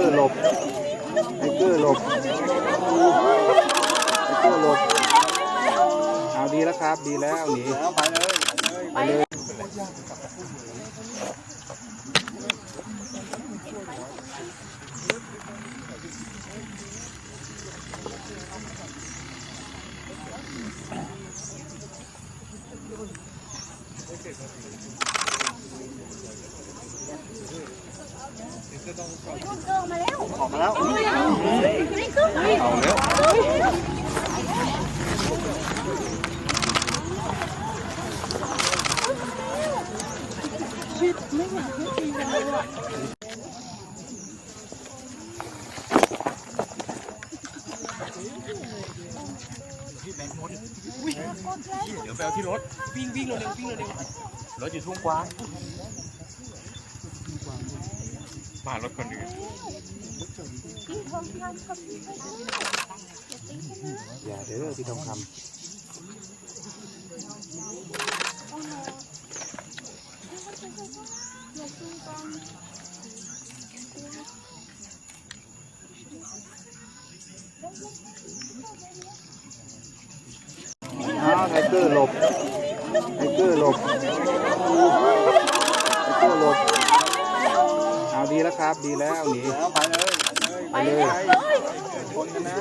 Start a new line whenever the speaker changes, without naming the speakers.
อร์หลบไทเกอร์หลบไทเกอร์หลบเอาดีแล้วครับ ดีแล้วหนี
แล้วไปเลย
ไปเลย
ออกมาแล้ว
เอาแล้ว
เดี๋ยวไปเอาที่รถ วิ่งวิ่งเร็วๆวิ่งเร็วๆรถอยู่ทุ่งกว้าง มารถคนอื่น
อย่าเด้อพี่ทองคำอ้าวไทเกอร์หลบไทเกอร์หลบ เอาดีแล้วครับ ดีแล้วหนี
แล้วไปเลย
ไปเลย
คนกันนะ